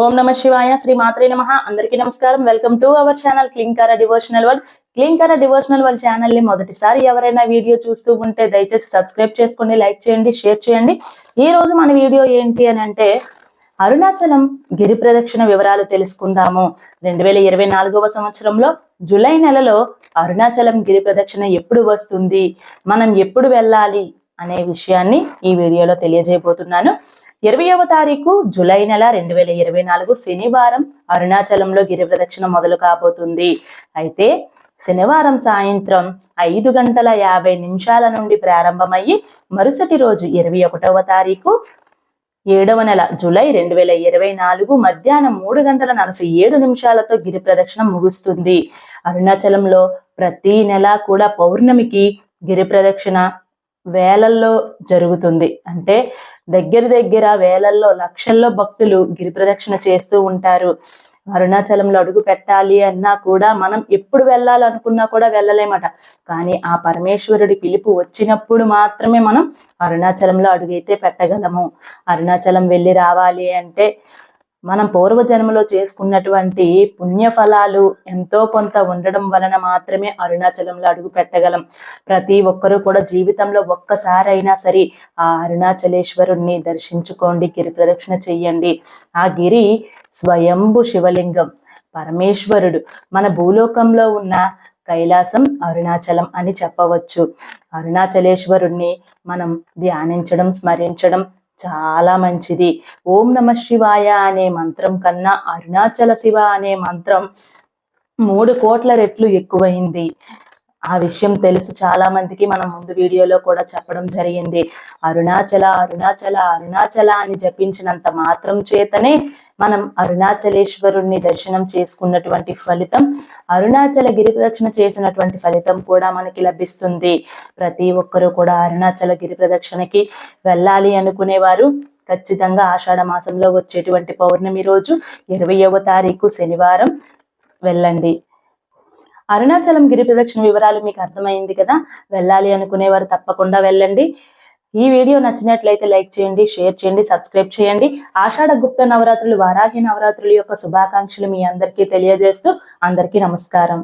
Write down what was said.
ఓం నమ శివాయ శ్రీ మాత్రే నమ. అందరికీ నమస్కారం. Welcome to our channel Klinkara devotional world. Klinkara devotional world ఛానల్ని మొదటిసారి ఎవరైనా వీడియో చూస్తూ ఉంటే దయచేసి సబ్స్క్రైబ్ చేసుకోండి లైక్ చేయండి షేర్ చేయండి. ఈ రోజు మన వీడియో ఏంటి అని అంటే అరుణాచలం గిరి ప్రదక్షిణ వివరాలు తెలుసుకుందాము. రెండు వేల ఇరవై నాలుగవ సంవత్సరంలో జూలై నెలలో అరుణాచలం గిరి ప్రదక్షిణ ఎప్పుడు వస్తుంది? మనం ఎప్పుడు వెళ్ళాలి? అనే విషయాన్ని ఈ వీడియోలో తెలియజేయబోతున్నాను. ఇరవయవ తారీఖు జూలై నెల రెండు వేల ఇరవై నాలుగు శనివారం అరుణాచలంలో గిరి ప్రదక్షిణ మొదలు కాబోతుంది. అయితే శనివారం సాయంత్రం ఐదు గంటల యాభై నిమిషాల నుండి ప్రారంభమయ్యి మరుసటి రోజు ఇరవై ఒకటవ తారీఖు ఏడవ నెల జూలై రెండు వేల ఇరవై నాలుగు మధ్యాహ్నం మూడు గంటల నలభై ఏడు నిమిషాలతో గిరి ప్రదక్షిణ ముగుస్తుంది. అరుణాచలంలో ప్రతి నెల కూడా పౌర్ణమికి గిరి ప్రదక్షిణ వేలల్లో జరుగుతుంది. అంటే దగ్గర దగ్గర వేలల్లో లక్షల్లో భక్తులు గిరి ప్రదక్షిణ చేస్తూ ఉంటారు. అరుణాచలంలో అడుగు పెట్టాలి అన్నా కూడా మనం ఎప్పుడు వెళ్ళాలనుకున్నా కూడా వెళ్ళలేమట. కానీ ఆ పరమేశ్వరుడి పిలుపు వచ్చినప్పుడు మాత్రమే మనం అరుణాచలంలో అడుగైతే పెట్టగలము. అరుణాచలం వెళ్ళి రావాలి అంటే మనం పూర్వజన్మలో చేసుకున్నటువంటి పుణ్య ఫలాలు ఎంతో కొంత ఉండడం వలన మాత్రమే అరుణాచలంలో అడుగు పెట్టగలం. ప్రతి ఒక్కరూ కూడా జీవితంలో ఒక్కసారైనా సరే ఆ అరుణాచలేశ్వరుణ్ణి దర్శించుకోండి గిరి ప్రదక్షిణ చెయ్యండి ఆ గిరి స్వయంభు శివలింగం పరమేశ్వరుడు. మన భూలోకంలో ఉన్న కైలాసం అరుణాచలం అని చెప్పవచ్చు. అరుణాచలేశ్వరుణ్ణి మనం ధ్యానించడం స్మరించడం చాలా మంచిది. ఓం నమ శివాయ అనే మంత్రం కన్నా అరుణాచల శివ అనే మంత్రం మూడు కోట్ల రెట్లు ఎక్కువైంది. ఆ విషయం తెలుసు. చాలా మందికి మనం ముందు వీడియోలో కూడా చెప్పడం జరిగింది. అరుణాచల అరుణాచల అరుణాచల అని జపించినంత మాత్రం చేతనే మనం అరుణాచలేశ్వరుణ్ణి దర్శనం చేసుకున్నటువంటి ఫలితం అరుణాచల గిరి ప్రదక్షిణ చేసినటువంటి ఫలితం కూడా మనకి లభిస్తుంది. ప్రతి ఒక్కరూ కూడా అరుణాచల గిరి ప్రదక్షిణకి వెళ్ళాలి అనుకునేవారు. ఖచ్చితంగా ఆషాఢ మాసంలో వచ్చేటువంటి పౌర్ణమి రోజు ఇరవయవ తారీఖు శనివారం వెళ్ళండి. అరుణాచలం గిరి ప్రదక్షిణ వివరాలు మీకు అర్థమైంది కదా? వెళ్ళాలి అనుకునేవారు తప్పకుండా వెళ్ళండి. ఈ వీడియో నచ్చినట్లయితే లైక్ చేయండి షేర్ చేయండి సబ్స్క్రైబ్ చేయండి. ఆషాఢ గుప్త నవరాత్రులు వారాహి నవరాత్రుల యొక్క శుభాకాంక్షలు మీ అందరికీ తెలియజేస్తూ అందరికీ నమస్కారం.